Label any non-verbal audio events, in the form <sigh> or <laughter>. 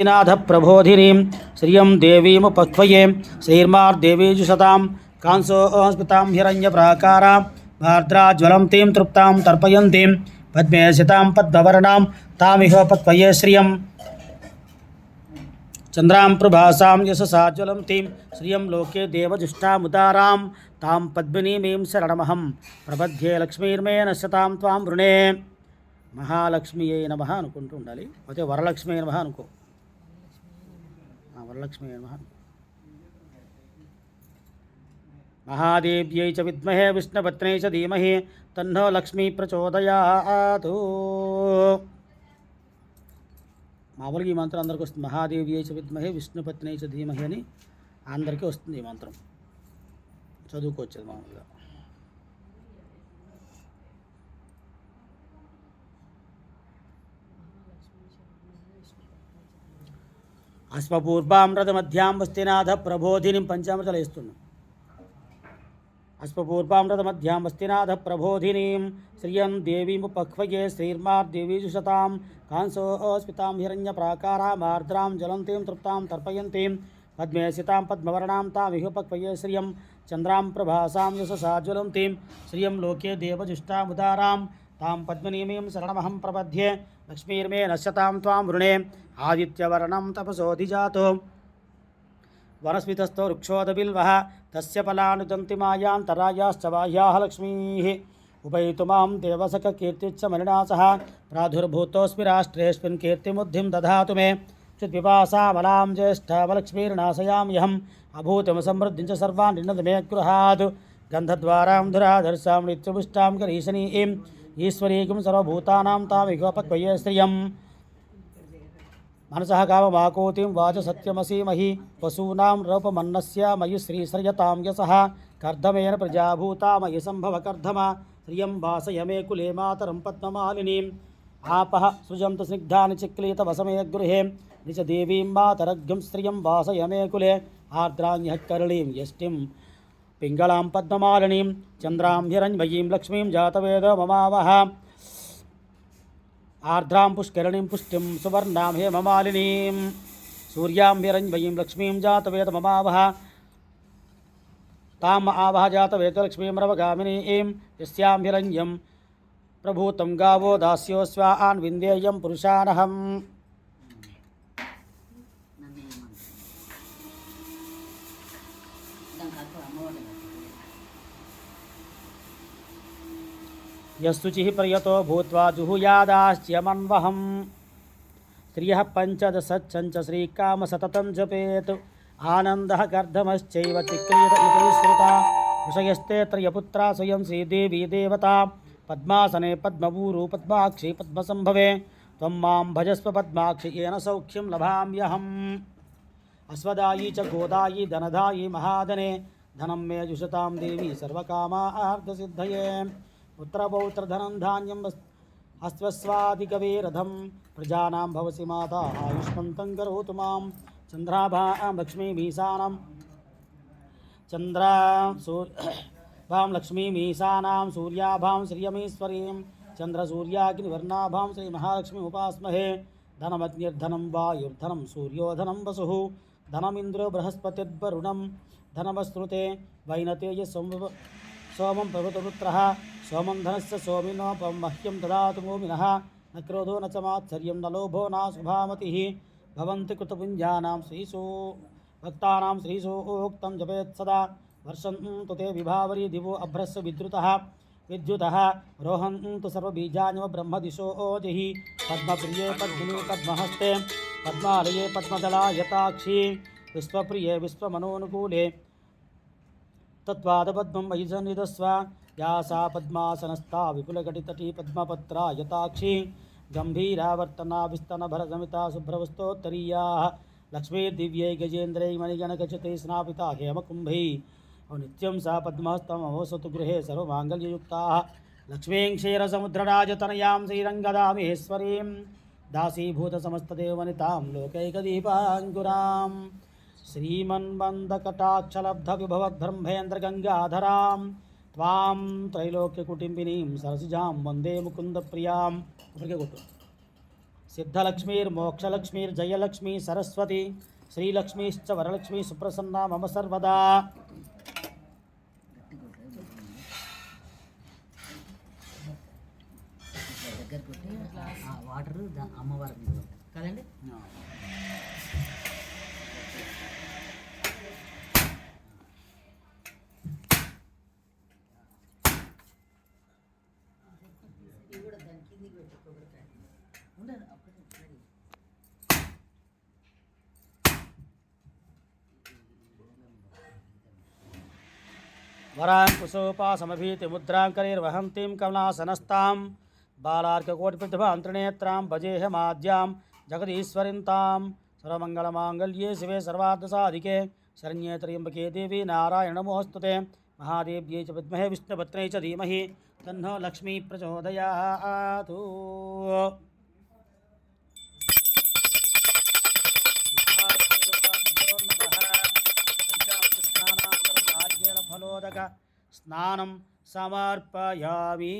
శ్రీనాథ ప్రబోధినీం శ్రియం దేవీముపక్వయే శ్రీర్మార్దేవీజు సతాం కాంసోస్మితాం హిరణ్యప్రాకారాం భార్ద్రాజ్వలం తీం తృప్తాం తర్పయంతీం పద్మేశితాం పద్మవర్ణాం తామిహోపత్వయే శ్రియం. చంద్రాం ప్రభాసాం యశసాజ్వలం తీం శ్రియం లోకే దేవజుష్టాముదారాం తాం పద్మినీమీం శరణమహం ప్రబధ్యే లక్ష్మీర్మే నశ్యతాం త్వాం వృణే. మహాలక్ష్మియే నమ అనుకుంటూ ఉండాలి అయితే వరలక్ష్మి నమ అనుకో. ఆ, వరలక్ష్మి నమ మహాదేవ్యై చ విద్మహే విష్ణుపత్నే చ ధీమహి తన్నో లక్ష్మీ ప్రచోదయాతు మామూలుగా ఈ మంత్రం అందరికీ వస్తుంది మహాదేవ్యై చ విద్మహే విష్ణుపత్నే చ ధీమహి అని అందరికీ వస్తుంది ఈ మంత్రం చదువుకోవచ్చు అది మామూలుగా అశ్వపూర్వాం రథమధ్యాం వస్తినాథ ప్రబోధినిం పంచామృతలు వేస్తున్నాం అశ్వపూర్వాం రథమధ్యాం వస్తినాథ ప్రబోధినీం శ్రియం దేవీముపక్వయే శ్రీర్మార్దేవీజు శతాం కాంసోస్మితాం హిరణ్య ప్రాకారామార్ద్రాం జలంతీం తృప్తాం తర్పయంతీం పద్మే సితాం పద్మవర్ణాం తామిహుపక్వయే శ్రియం చంద్రాం ప్రభాసాం యశసాజ్వలంతీం శ్రియం లోకే దేవజుష్టాముదారాం तां पद्मनीमीं शरणमहं प्रपद्ये लक्ष्मीर्मे नश्यतां त्वां वृणे, आदित्यवर्णं तपसोऽधिजातो। वनस्मितस्थो वृक्षोदबिल्वः, तस्य फलानुदन्ति मायान्तरायाश्च बाह्याः लक्ष्मीः। उपयितुमां देवसखकीर्तिश्च मलिना सह प्रादुर्भूतोऽस्मि राष्ट्रेऽस्मिन् कीर्तिमुद्धिं दधातु मे। चिद्विपासामलां ज्येष्ठामलक्ष्मीर्नाशयाम्यहम् अभूतिं समृद्धिं च सर्वान् निन्नतमे गृहात्। गन्धद्वारां धुराधर्षां नित्यपुष्टां करीशनीं ఈశ్వరీకం సర్వభూతానాం తామిగోపక్వయే శ్రియం మనసः కామమాకోతిం వాచ సత్యమసీమహి వసూనాం రూపమన్నస్య మయి శ్రీశ్రయతాం యసः కర్ధమేన ప్రజాభూతా మయి సంభవ కర్ధమ శ్రియం వాసయ మే కులే మాతరం పద్మమాలినీం ఆపః సృజంతు స్నిగ్ధాని చిక్లీత వసమే గృహే నిచ దేవీం మాతరగ్ం శ్రియం వాసయ మే కులే ఆర్ద్రాణ్యకరణీం యష్టిం पिङ्गलां पद्ममालिनीं, चन्द्रां हिरण्मयीं, लक्ष्मीं जातवेद ममावह। आर्द्रां पुष्करणीं पुष्टिं सुवर्णां हेममालिनीं, सूर्यां हिरण्मयीं, लक्ष्मी जातवेद ममावह। ताम आवह जातवेदलक्ष्मीं रवगामिनीं यस्यां प्रभूत गावो दास्योऽस्वा आन्विंदेय पुरुषाणहम् यस्तुचिः पर्यतो भूत्वा जुहुयादाश्च्यमन्वहं श्रियः पञ्चदशच्छञ्च श्रीकामसततं जपेत्। आनन्दः गर्धमश्चैव चिक्रियत इति श्रुता। ऋषयस्ते त्रयपुत्रा स्वयं श्रीदेवी देवता। पद्मासने पद्मभूरु पद्माक्षी पद्मसंभवे त्वं माँ भजस्व पद्माक्षि येन सौख्यं लभाम्यहम्। अश्वदायी च गोदायी धनधायी महाधने धनं मे जुषतां देवी सर्वकामा आर्धसिद्धये। पुत्रपौत्र धनं धान्यं हस्वस्वादिकवीरथं प्रजानां भवसि माता आयुष्मन्तं करोतु माँ। चन्द्राभां लक्ष्मीमीसानां चन्द्रा सू <coughs> भां लक्ष्मीमीशानां सूर्याभां श्रियमीश्वरीं। चन्द्रसूर्याग्निवर्णाभां श्रीमहालक्ष्मीमुपास्महे धनमग्निर्धनं वायुर्धनं सूर्योधनं वसुः। धनमिन्द्रो बृहस्पतिर्वरुणं धनमस्रुते सोम सोमं प्रभुतपुत्रः। सोमन्धनस्य सोमिनोपं मह्यम ददातु मोमिन। न क्रोधो न च न लोभो न सुभामतिः कृतपुंजा श्रीसो भक्ता श्रीसो उक्तं जपेत सदा। वर्षन्तु ते विभावरी दिवो अभ्रस्य विद्रुतः। विद्युतः ब्रह्म दिशो ब्रह्मदिशो पद्म प्रिय पद्मी पद्महस्ते। पद्मालये पद्मदलायताक्षी विश्वप्रिये विश्वमनोनुकूले। तत्वाद मयि సన్నిధస్వ యా సా పద్మాసనస్థా విపులఘటితటీ పద్మపత్రా యతాక్షి గంభీరావర్తనా విస్తనభరసమితా శుభ్రవస్తోత్తరీయా లక్ష్మీర్దివ్యై గజేంద్రై మణిగణగజతే స్నాపితా హేమకుంభై నిత్యం సా పద్మహస్తమవసతు గృహే సర్వమాంగళ్యయుక్తా లక్ష్మీం క్షీరసముద్రరాజతనయాం శ్రీరంగదామేశ్వరీం దాసీభూతసమస్తదేవనితాం లోకైకదీపాంకురాం శ్రీమన్మందకటాక్షలబ్ధవిభవద్బ్రహ్మేంద్రగంగాధరాం త్వాం త్రైలోక్యకుటింబినీం సరసిజాం వందే ముకుంద ప్రియాం ఇప్పటికే కొట్టు సిద్ధలక్ష్మీర్ మోక్షలక్ష్మీర్ జయలక్ష్మి సరస్వతి శ్రీలక్ష్మీశ్చ వరలక్ష్మి సుప్రసన్న మమ సర్వదా వాటర్ అమ్మవారి కదండి? वराङ्कुशोपासमभीतिमुद्राङ्करीर्वहन्तीं कमलासनस्तां बालार्ककोटिप्रतिभान्तृणेत्रां भजेहमाद्यां जगदीश्वरीं तां। सर्वमङ्गलमाङ्गल्ये शिवे सर्वार्थसाधिके शरण्ये त्र्यम्बके देवी नारायणमोऽस्तु ते महादेव्यै च विद्महे विष्णुपत्न्यै च धीमहि, तन्नो लक्ष्मी ஸ்நானம் சமர்ப்பயாமி.